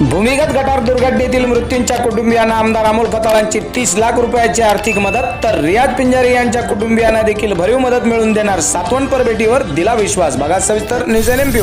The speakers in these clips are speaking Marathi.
भूमिगत गटार दुर्घटनेतील मृत्यूंच्या कुटुंबियांना आमदार अमोल खताळांची तीस लाख रुपयाची आर्थिक मदत तर रियाज पिंजारी यांच्या कुटुंबियांना देखील भरीव मदत मिळवून देणार सातवण परबेटीवर दिला विश्वास. बघा सविस्तर न्यूज एन एम पी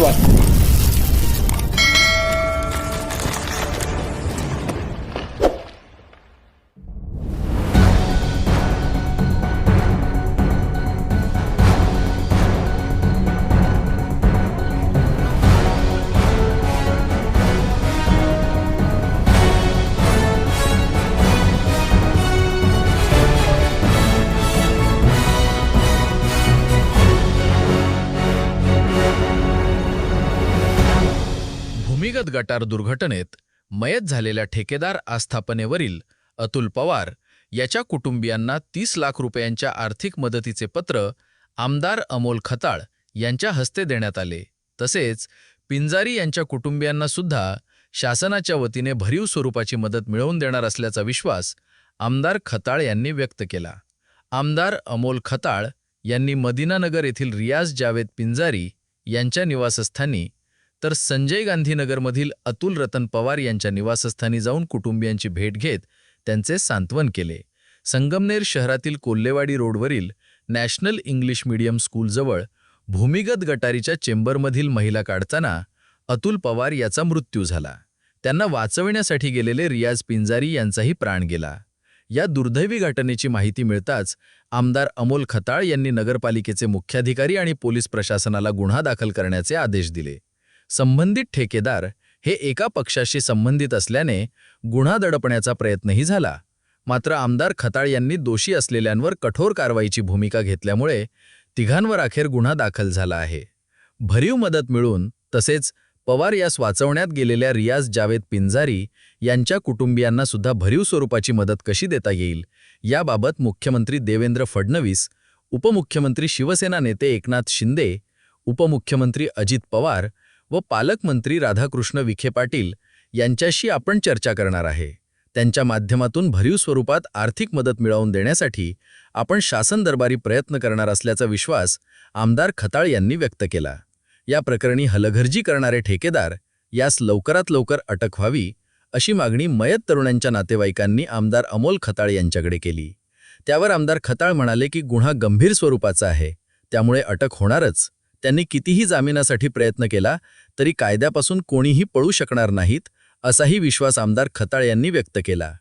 वर गटार दुर्घटनेत मयत झालेल्या ठेकेदार आस्थापनेवरील अतुल पवार याच्या कुटुंबियांना तीस लाख रुपयांच्या आर्थिक मदतीचे पत्र आमदार अमोल खताळ यांच्या हस्ते देण्यात आले. तसेच पिंजारी यांच्या कुटुंबियांना सुद्धा शासनाच्या वतीने भरीव स्वरूपाची मदत मिळवून देणार असल्याचा विश्वास आमदार खताळ यांनी व्यक्त केला. आमदार अमोल खताळ यांनी मदिनानगर येथील रियाज जावेद पिंजारी यांच्या निवासस्थानी तर संजय गांधीनगरमधील अतुल रतन पवार यांच्या निवासस्थानी जाऊन कुटुंबियांची भेट घेत त्यांचे सांत्वन केले. संगमनेर शहरातील कोल्हेवाडी रोडवरील नॅशनल इंग्लिश मीडियम स्कूलजवळ भूमिगत गटारीच्या चेंबरमधील महिला काढताना अतुल पवार याचा मृत्यू झाला. त्यांना वाचविण्यासाठी गेलेले रियाज पिंजारी यांचाही प्राण गेला. या दुर्दैवी घटनेची माहिती मिळताच आमदार अमोल खताळ यांनी नगरपालिकेचे मुख्याधिकारी आणि पोलीस प्रशासनाला गुन्हा दाखल करण्याचे आदेश दिले. संबंधित ठेकेदार हे एका पक्षाशी संबंधित असल्याने गुन्हा दडपण्याचा प्रयत्नही झाला. मात्र आमदार खताळ यांनी दोषी असलेल्यांवर कठोर कारवाईची भूमिका घेतल्यामुळे तिघांवर अखेर गुन्हा दाखल झाला आहे. भरीव मदत मिळून तसेच पवार यास वाचवण्यात गेलेल्या रियाज जावेद पिंजारी यांच्या कुटुंबियांना सुद्धा भरीव स्वरूपाची मदत कशी देता येईल याबाबत मुख्यमंत्री देवेंद्र फडणवीस उपमुख्यमंत्री शिवसेना नेते एकनाथ शिंदे उपमुख्यमंत्री अजित पवार व पालकमंत्री राधाकृष्ण विखे पाटील यांच्याशी आपण चर्चा करणार आहे. त्यांच्या माध्यमातून भरीव स्वरूपात आर्थिक मदत मिळवून देण्यासाठी आपण शासन दरबारी प्रयत्न करणार असल्याचा विश्वास आमदार खताळ यांनी व्यक्त केला. या प्रकरणी हलगर्जी करणारे ठेकेदार यास लवकरात लवकर अटक व्हावी अशी मागणी मयत तरुणांच्या नातेवाईकांनी आमदार अमोल खताळ यांच्याकडे केली. त्यावर आमदार खताळ म्हणाले की गुन्हा गंभीर स्वरूपाचा आहे. त्यामुळे अटक होणारच. त्यांनी कितीही जामिनासाठी प्रयत्न केला तरी कायद्यापासून कोणीही पळू शकणार नाहीत असाही विश्वास आमदार खताळ यांनी व्यक्त केला.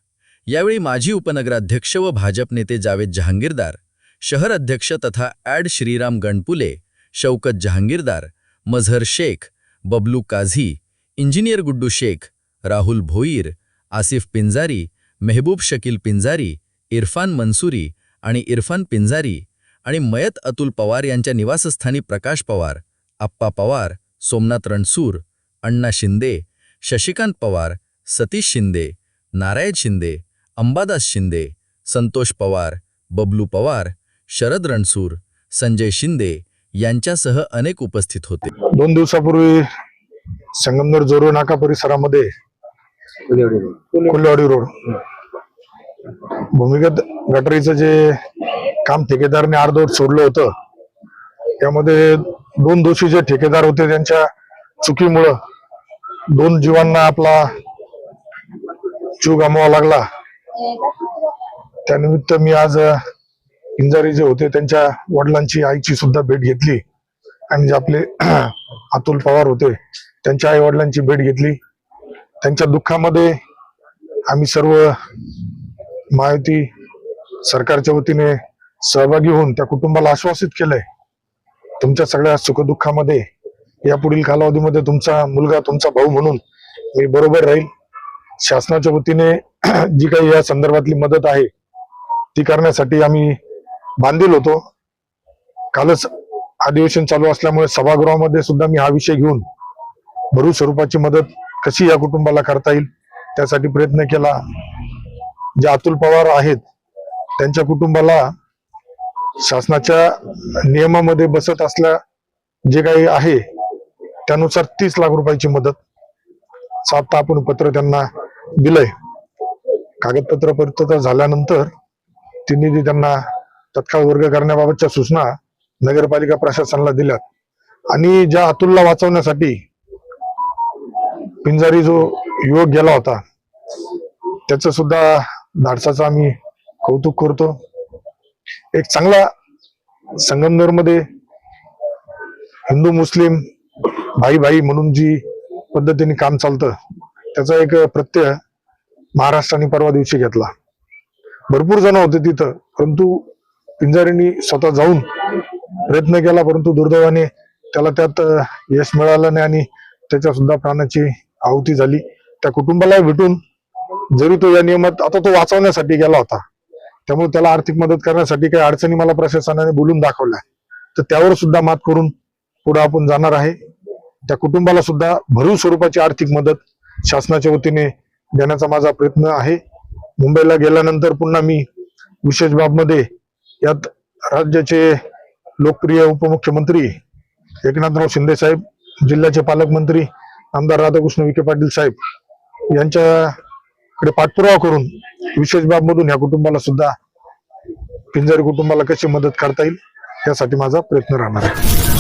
यावेळी माजी उपनगराध्यक्ष व भाजप नेते जावेद जहांगीरदार शहर अध्यक्ष तथा ॲड श्रीराम गणपुले शौकत जहांगीरदार मझहर शेख बबलू काझी इंजिनियर गुड्डू शेख राहुल भोईर आसिफ पिंजारी मेहबूब शकील पिंजारी इरफान मंसुरी आणि इरफान पिंजारी आणि मयत अतुल पवार यांच्या निवासस्थानी प्रकाश पवार आप्पा पवार सोमनाथ रणसूर अण्णा शिंदे शशिकांत पवार सतीश शिंदे नारायण शिंदे अंबादास शिंदे संतोष पवार बबलू पवार शरद रणसूर संजय शिंदे यांच्यासह अनेक उपस्थित होते. दोन दिवसापूर्वी संगमनेर जोरो नाका परिसरामध्ये कोल्हेवाडी रोड. भूमिगत गटारीचं जे काम ठेकेदारने अर्धवट सोडलं होतं. त्यामध्ये दोन दोषी जे ठेकेदार होते त्यांच्या चुकीमुळं दोन जीवांना आपला जीव गमवा लागला. त्यानिमित्त मी आज इंजारी जे होते त्यांच्या वडिलांची आईची सुद्धा भेट घेतली. आणि जे आपले अतुल पवार होते त्यांच्या आई वडिलांची भेट घेतली. त्यांच्या दुःखामध्ये आम्ही सर्व महायुती सरकारच्या वतीने सहभागी होऊन त्या कुटुंबाला आश्वासित केलंय. तुमच्या सगळ्या सुखदुःखामध्ये या पुढील कालावधीमध्ये तुमचा मुलगा तुमचा भाऊ म्हणून मी बरोबर राहील. शासनाच्या वतीने जी काही या संदर्भातली मदत आहे ती करण्यासाठी आम्ही बांधील होतो. कालच अधिवेशन चालू असल्यामुळे सभागृहामध्ये सुद्धा मी हा विषय घेऊन भरू स्वरूपाची मदत कशी या कुटुंबाला करता येईल त्यासाठी प्रयत्न केला. जे अतुल पवार आहेत त्यांच्या कुटुंबाला शासनाच्या नियमामध्ये बसत असल्या जे काही आहे त्यानुसार तीस लाख रुपयाची मदत सात आपण पत्र त्यांना दिलंय. कागदपत्र पूर्तता झाल्यानंतर ती निधी त्यांना तत्काळ वर्ग करण्याबाबतच्या सूचना नगरपालिका प्रशासनाला दिल्यात. आणि ज्या अतुलला वाचवण्यासाठी पिंजारी जो युवक गेला होता त्याचं सुद्धा धाडसाचं आम्ही कौतुक करतो. एक चांगला संगमनेरमध्ये हिंदू मुस्लिम भाई भाई म्हणून जी पद्धतीने काम चालतं त्याचा एक प्रत्यय महाराष्ट्राने परवा दिवशी घेतला. भरपूर जण होते तिथं परंतु पिंजारीनी स्वतः जाऊन प्रयत्न केला परंतु दुर्दैवाने त्याला त्यात यश मिळालं नाही आणि त्याच्या सुद्धा प्राणाची आहुती झाली. त्या कुटुंबाला भेटून जरी तो या नियमात आता तो वाचवण्यासाठी गेला होता त्यामुळे त्याला आर्थिक मदत करण्यासाठी काही अडचणी मला प्रशासनाने बोलून दाखवल्या. तर त्यावर सुद्धा मात करून पुढे आपण जाणार आहे. त्या कुटुंबाला सुद्धा भरीव स्वरूपाची आर्थिक मदत शासनाच्या वतीने देण्याचा माझा प्रयत्न आहे. मुंबईला गेल्यानंतर पुन्हा मी विशेष बाबमध्ये यात राज्याचे लोकप्रिय उपमुख्यमंत्री एकनाथराव शिंदे साहेब जिल्ह्याचे पालकमंत्री आमदार राधाकृष्ण विखे पाटील साहेब यांच्या कडे पाठपुरावा करून विशेष बाबमधून या कुटुंबाला सुद्धा पिंजारी कुटुंबाला कशी मदत करता येईल यासाठी माझा प्रयत्न राहणार आहे.